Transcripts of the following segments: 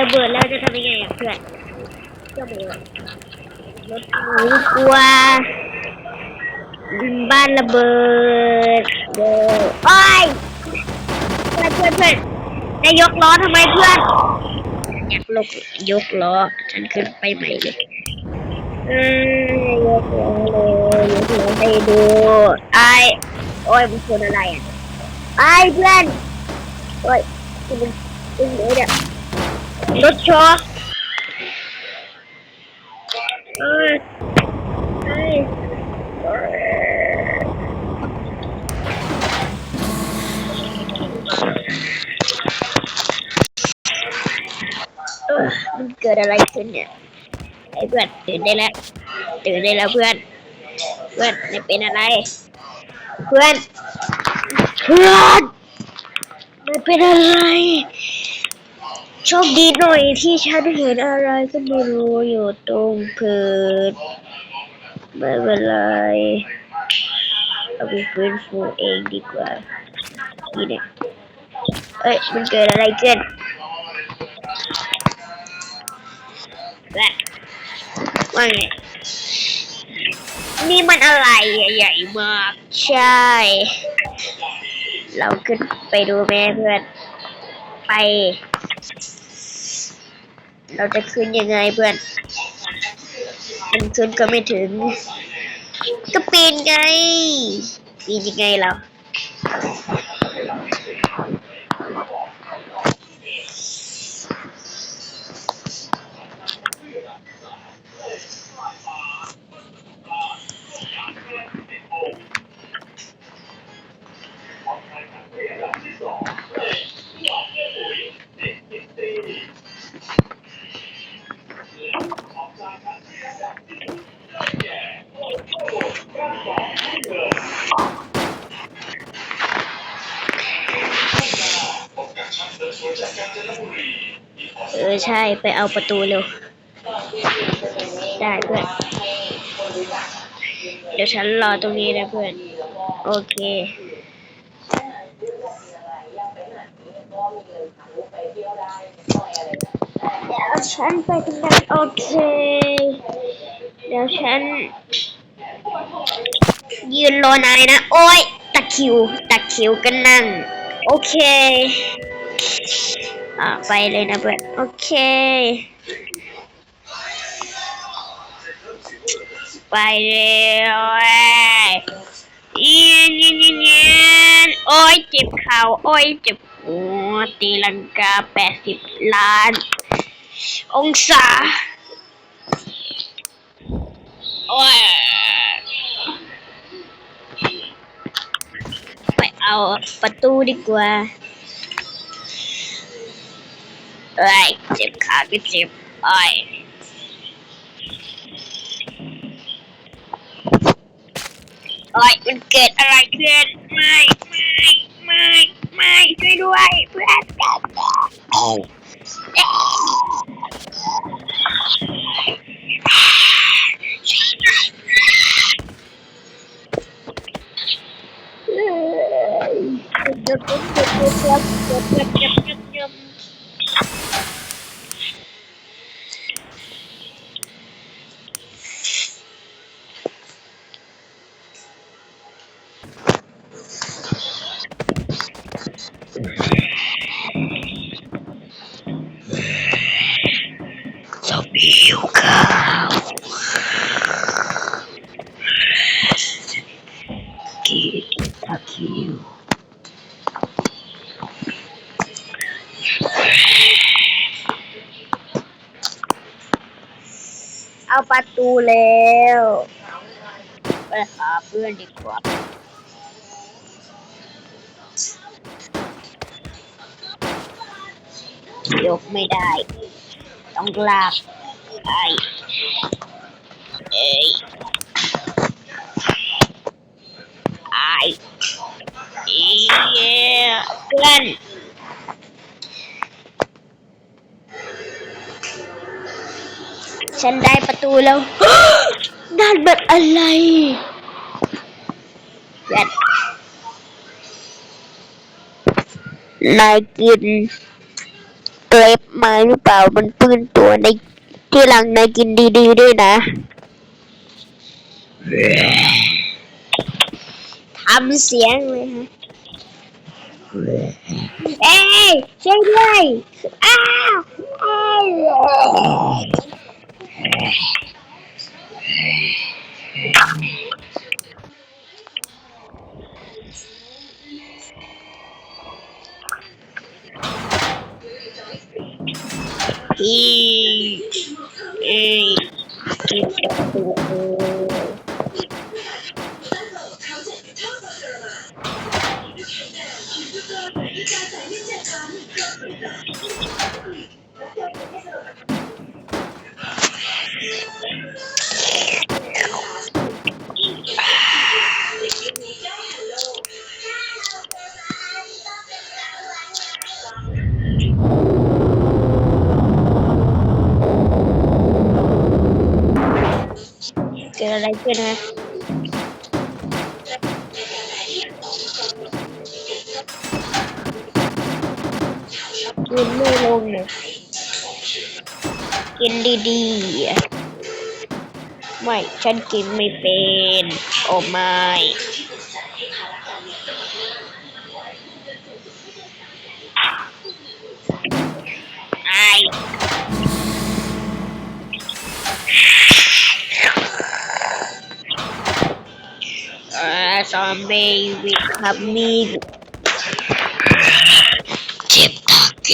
ระเบิดแล้วจะทำยังไงอะเพื่อนก็ไม่รู้รถหนูกลัวบ้านระเบิดเด้อโอ้ยเพื่อนเพื่อนเพื่อนนายยกล้อทำไมเพื่อนอยากลกยกล้อฉันขึ้นไปใหม่เลยเอ้ยยกล้อเลยยกล้อไปดูไอ้โอ้ยมันชนอะไรอะไอ้เพื่อนโอ้ยมันตึงเลยเนี่ย รถชอเอ้ยเอ้ยเอ้ยเออมันเกิดอะไรขึ้นเนี่ยไอ้เพื่อนตื่นได้แล้วตื่นได้แล้วเพื่อน เพื่อนไม่เป็นอะไร เพื่อน เพื่อนไม่เป็นอะไร โชคดีหน่อยที่ฉันเห็นอะไรก็ไม่รู้อยู่ตรงพื้นไม่เป็นไรเอาไปฟื้นฟูเองดีกว่านี่เนี่ยเอ้ยมันเกิดอะไรขึ้นแบบว่าไงนี่มันอะไรใหญ่ๆมาก ใช่ เราขึ้นไปดูแม่เพื่อนไป เราจะขึ้นยังไงเพื่อน มันขึ้นก็ไม่ถึง ก็ปีนไง ปีนยังไงเรา ไปเอาประตูเร็ว ได้เพื่อน เดี๋ยวฉันรอตรงนี้นะเพื่อน โอเคเดี๋ยวฉันไปทำงานโอเค เดี๋ยวฉัน ยืนรอนายนะ โอ้ยตะคิวตะคิวกันนั่ง โอเค อ่าไปเลยนะเพื่อนโอเค ไปเลยเยียนเยียนเยียนเยียนโอ้ยเจ็บเข่าโอ้ยเจ็บหัวตีลังกาแปดสิบล้าน องศาโอ้ยไปเอาประตูดีกว่า like Jim Cobb, it's your boy. Alright, I good. สบิวข้าวกินตะคิวเอาประตูแล้วไปหาเพื่อนดีกว่า ยกไม่ได้ ต้องลาก ไปเอ้ยไอ้เอี้ยเพื่อนฉันได้ประตูแล้วนั่นมันอะไรเพื่อนายกินเกล็บมาหรือเปล่ามันปืนตัวใน ที่หลังนายกินดีๆด้วยนะทำเสียงเลยฮะเอ้ยช่วยด้วยอ้าวอ้ยอีเอ้ยกินกับตัว เกิด อะไรขึ้นนะกินไม่ลงเนี่ยกินดีๆ ไม่ ฉันกินไม่เป็น โอ้ไม่ไออ่า ซอมบี้วิคับมีเจ็บตาเก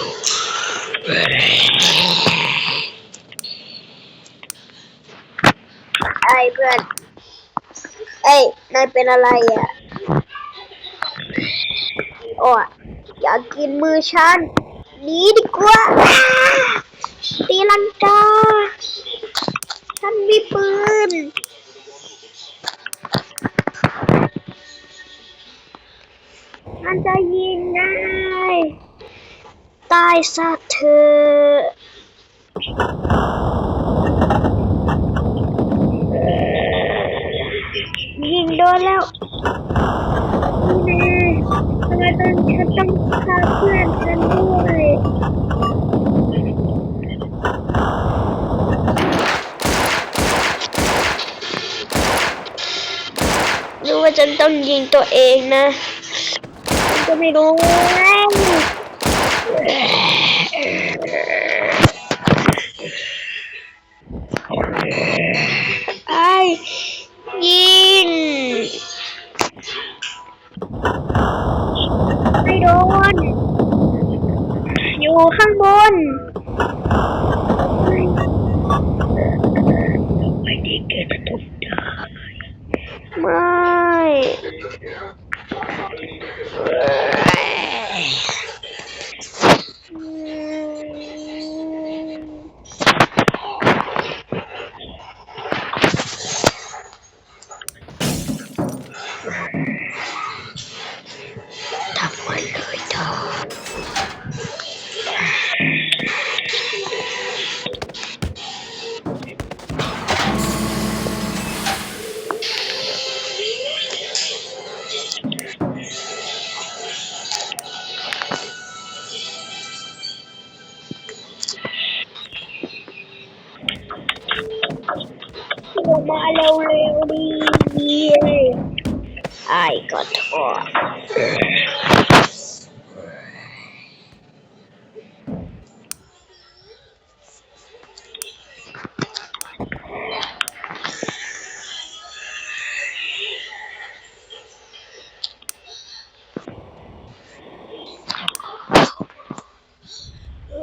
ลไอ้เพื่อนเอ้ยนายเป็นอะไรอะโอ้ยอยากกินมือฉันหนีดีกว่าอ้าตีลังกา ฉันมีปืน มันจะยิงนายตายซะเธอะยิงโดนแล้วนี่ทำไมตองฉันต้องฆ่าเพื่อนฉันด้วยรู้ว่าฉันต้องยิงตัวเองนะ ก็ไม่รู้ไอ้ยิงไม่โดน อยู่ข้างบน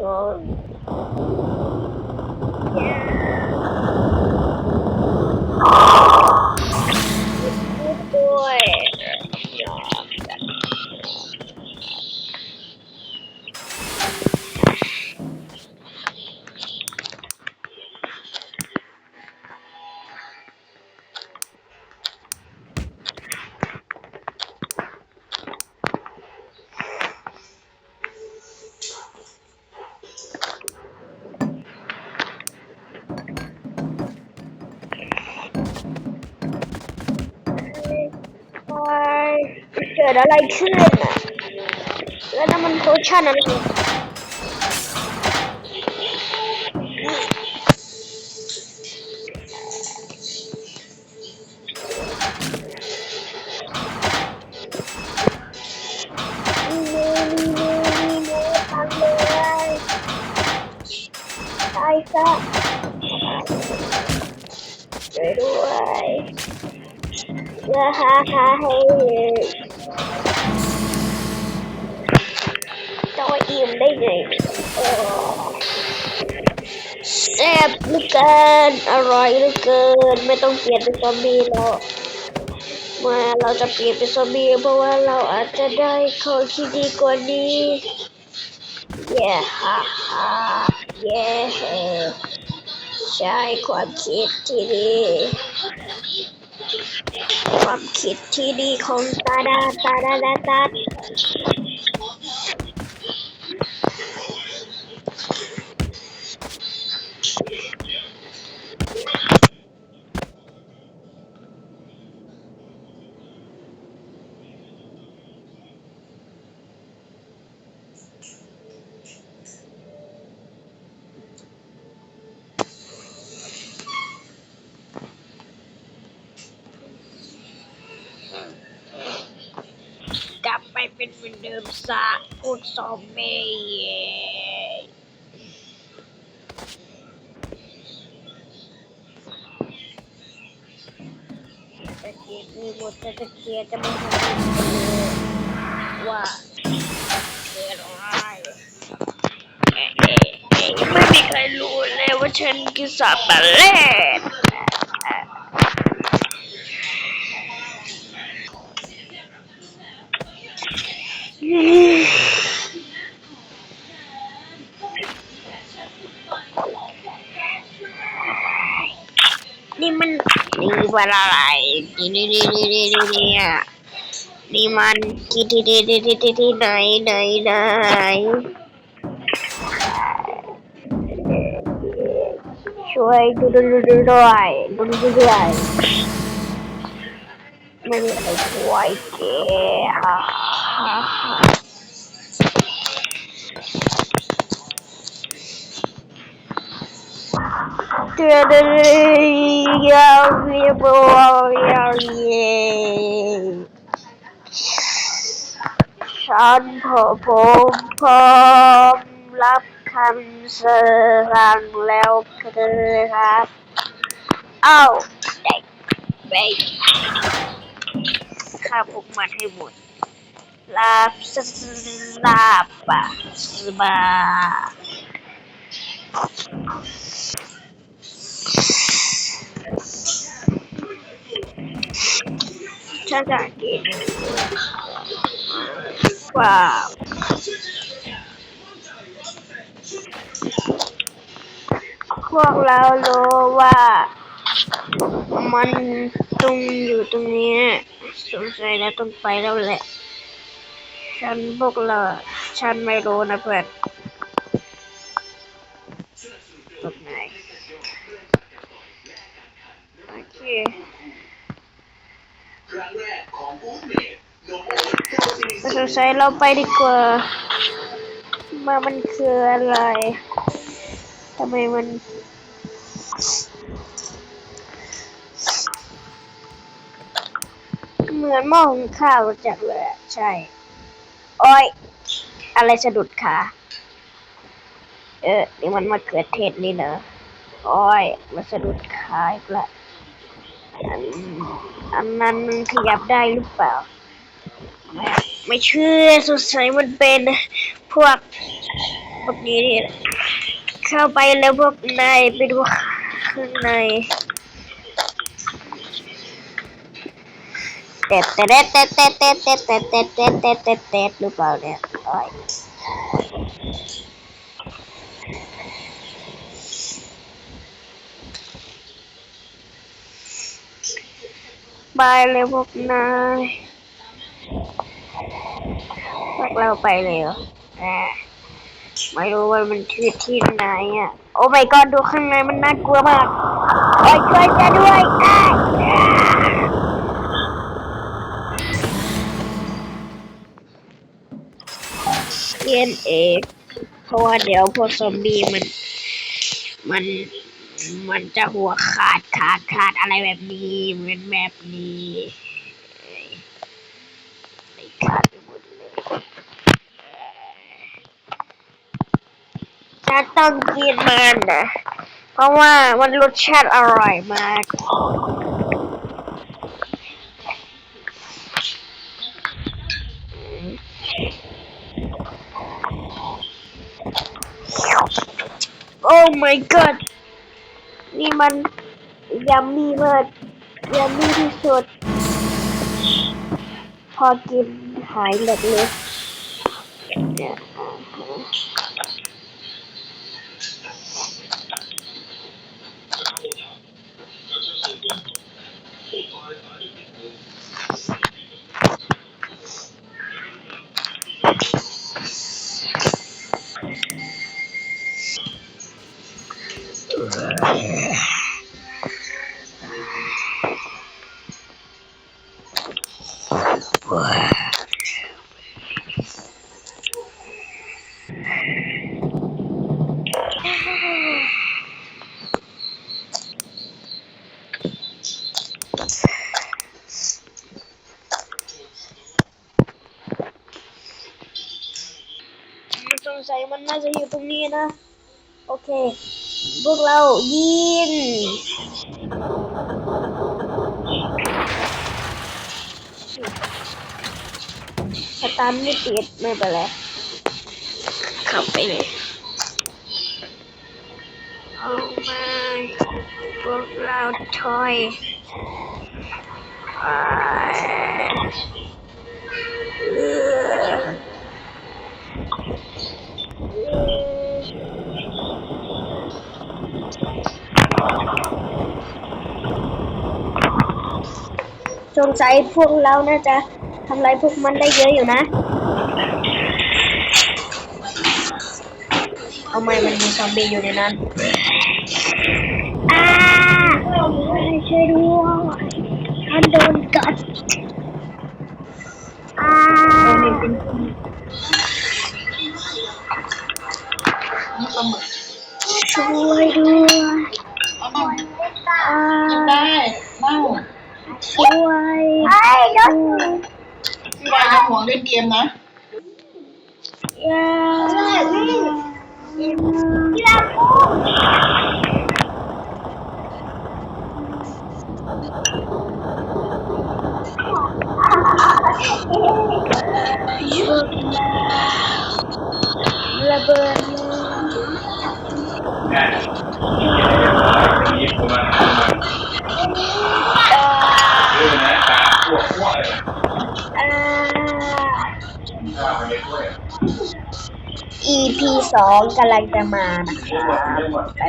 uh, đó like stream à cái đó mình khổ chân anh Ai sao? Để đuôi. Ha ha ha, hay. โพชั่นอะเนี่ยซะช่วยด้วยอย่าหาหาให้จะว่าอิ่มได้ไงแซ่บเหลือเกิน อร่อยเหลือเกิน ไม่ต้องเปลี่ยนเป็นซอมบี้แล้วมื่อเราจะเปลี่ยนเป็นซอมบี้เพราะว่าเราอาจจะได้ของที่ดีกว่านี้เย้ฮ่าฮ่าเย้ใช่ความคิดที่ดี ความคิดที่ดีของตาดาตาดาดาตา เป็นเหมือนเดิมซะพูดซอมบี้เย้ตะเกียบมีหมดตะเกียบจะไม่ทำว่าเกิดอะไรไม่มีใครรู้เลยว่าฉันคือสัตว์ปะหลาด นี่มันนี่มันอะไรนี่นี่นี่นี่นี่นี่นี่นี่มันที่ที่ที่ที่ที่ที่ที่ไหนไหนไหนช่วยดูดูดูดูด้วยดูดูดูด้วยไม่มีอะไรช่วยเดือดเลยยาวเรียบร้อยยาวเย่ ฉันพอผมพร้อมรับคำสั่งแล้วครับ เอ้าได้ไปฆ่าพวกมันให้หมดลาบสลาบะสบา ฉันจะกินว้าวพวกเรารู้ว่ามันตรงอยู่ตรงนี้สงสัยแล้วต้องไปแล้วแหละ ฉันพวกเรา ฉันไม่รู้นะเพื่อน ส์สงสัยเราไปดีกว่า มามันคืออะไรทำไมมันเหมือนหม้อหุงข้าวจัดเลยใช่ โอ้ย อะไรสะดุดขาเออ นี่มันมะเขือเทศนี่เนอะโอ้ยมันสะดุดขาอีกละ อันนั้นมันขยับได้หรือเปล่า ไม่เชื่อสงสัยมันเป็นพวกพวกนี้นี่เข้าไปแล้วพวกนายไปดูข้างในเต็ดเต็ดเต็ดเต็ดเต็ดเต็ดเต็ดเต็ดเต็ดเต็ดเต็ดเต็ดหรือเปล่าเนี่ยโอ้ย บายเลยพวกนายพวกเราไปเลยเหรอไม่รู้ว่ามันคือที่ไหนอะ โอ้ my god ดูข้างในมันน่ากลัวมากโอ้ช่วยจะด้วยไอ้เย็นเอกเพราะว่าเดี๋ยวพวกซอมบี้มัน มัน มันจะหัวขาดขาดขาดอะไรแบบนี้เหมือนแบบนี้ไม่ขาดไปหมดเลยใจจะต้องกินมันนะเพราะว่ามันรสชาติอร่อยมากโอ้ my god นี่มันยัมมี่มากยัมมี่ที่สุด พอกินหายหมดเลยเนี่ยอ่าฮะสงสัยมันน่าจะอยู่ตรงนี้นะ โอเค พวกเรายินสตาร์ทไม่ติดไม่เป็นไรขับไปเลยเอามาพวกเราถอยไปเอื้อ สงสัยพวกเราน่าจะทำลายพวกมันได้เยอะอยู่นะ เอาไม่มันมีซอมบี้อยู่ในนั้นอ่าช่วยด้วยฉันโดนกัดอ่าช่วยด้วยเอามาอ่าได้เมา ช่วยด้วยพี่วายอย่าห่วงเล่นเกมนะอย่าช่วยระเบิดเลย มีคนมาทำมาเรื่องนะตาพวกพวกอะไร อ่า ข้าวไปเลยด้วย EP สองกำลังจะมานะคะเรื่อ